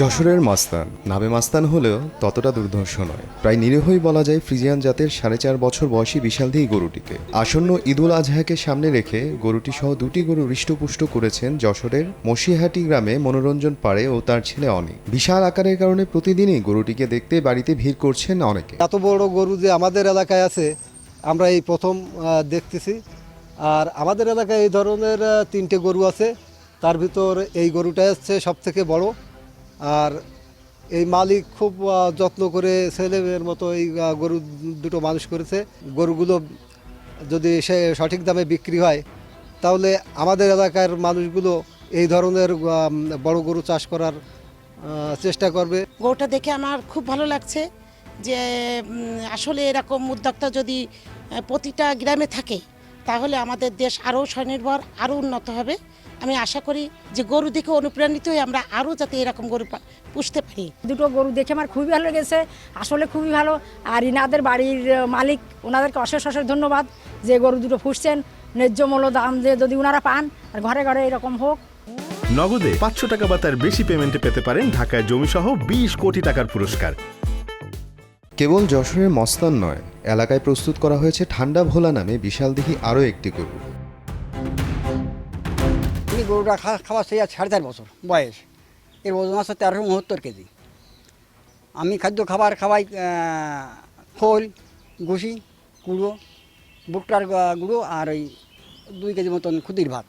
যশোরের মাস্তান। নামে মাস্তান হলেও ততটা দুর্ধর্ষ নয়। প্রায় নিরীহই বলা যায় ফ্রিজিয়ান জাতের সাড়ে চার বছর বয়সী বিশালদেহী গরুটিকে। আসন্ন ঈদুল আজহাকে সামনে রেখে গরুটি সহ দুটি গরু হৃষ্টপুষ্ট করেছেন যশোরের মসিহাটি গ্রামে মনোরঞ্জন পাড়ে ও তার ছেলে অনেক বিশাল আকারের কারণে প্রতিদিনই গরুটিকে দেখতে বাড়িতে ভিড় করছেন অনেকে। এত বড় গরু যে আমাদের এলাকায় আছে, আমরা এই প্রথম দেখতেছি। আর আমাদের এলাকায় এই ধরনের তিনটে গরু আছে। তার ভিতর এই গরুটা হচ্ছে সব থেকে বড়। আর এই মালিক খুব যত্ন করে ছেলেমেয়ের মতো এই গরু দুটো মানুষ করেছে। গরুগুলো যদি সে সঠিক দামে বিক্রি হয়, তাহলে আমাদের এলাকার মানুষগুলো এই ধরনের বড় গরু চাষ করার চেষ্টা করবে। গরুটা দেখে আমার খুব ভালো লাগছে যে আসলে এরকম উদ্যোক্তা যদি প্রতিটা গ্রামে থাকে, তাহলে আমাদের দেশ আরও স্বনির্ভর, আরও উন্নত হবে। আমি আশা করি যে গরু দেখে অনুপ্রাণিত হয়ে আমরা আরও যাতে এরকম গরু পা- পুষতে পারি। দুটো গরু দেখে আমার খুবই ভালো লেগেছে আসলে খুবই ভালো। আর ইনাদের বাড়ির মালিক ওনাদেরকে অশেষ অশেষ ধন্যবাদ যে গরু দুটো ফুসছেন ন্যায্য মূল্য দাম যে যদি ওনারা পান আর ঘরে ঘরে এরকম হোক। নগদে পাঁচশো টাকা বা তার বেশি পেমেন্টে পেতে পারেন ঢাকায় জমিসহ বিশ কোটি টাকার পুরস্কার। কেবল যশোরের মস্তান নয় এলাকায় প্রস্তুত করা হয়েছে ঠান্ডা ভোলা নামে বিশাল বিশালদেহী আরও একটি গরু। গরুটা খা- খাওয়া সেই আর সাড়ে চার বছর বয়স। এর ওজন আছে তেরোশো উনসত্তর কেজি। আমি খাদ্য খাবার খাওয়াই খোল ঘুষি গুঁড়ো গা- গুঁড়ো আর ওই দুই কেজি মতন খুদির ভাত।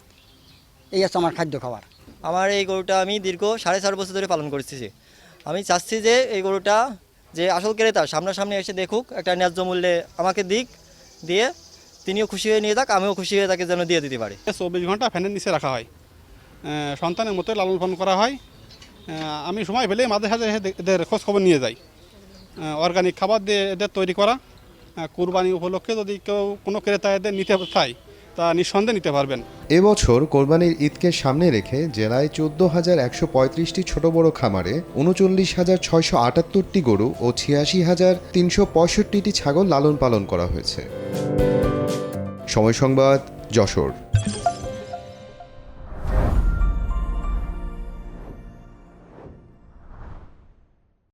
এই আছে আমার খাদ্য খাবার। আমার এই গরুটা আমি দীর্ঘ সাড়ে চার বছর ধরে পালন করতেছি আমি চাচ্ছি যে এই গরুটা যে আসল ক্রেতা সামনাসামনি এসে দেখুক একটা ন্যায্য মূল্যে আমাকে দিক দিয়ে তিনিও খুশি হয়ে নিয়ে যাক আমিও খুশি হয়ে তাকে যেন দিয়ে দিতে পারি। চব্বিশ ঘণ্টা ফ্যানের নিচে রাখা হয়। সন্তানের মতোই লালন পালন করা হয়। আমি সময় পেলে মাঝে সাঝে এদের খোঁজ খবর নিয়ে যাই। অর্গানিক খাবার দিয়ে এদের তৈরি করা। কুরবানি উপলক্ষে যদি কেউ কোনো ক্রেতা এদের নিতে চায়, তা নিঃসন্দেহে নিতে পারবেন। এবছর কোরবানির ঈদকে সামনে রেখে জেলায় চোদ্দ হাজার একশো পঁয়ত্রিশটি ছোট বড় খামারে উনচল্লিশ হাজার ছয়শো আটাত্তরটি গরু ও ছিয়াশি হাজার তিনশো পঁয়ষট্টিটি ছাগল লালন পালন করা হয়েছে। সময় সংবাদ যশোর।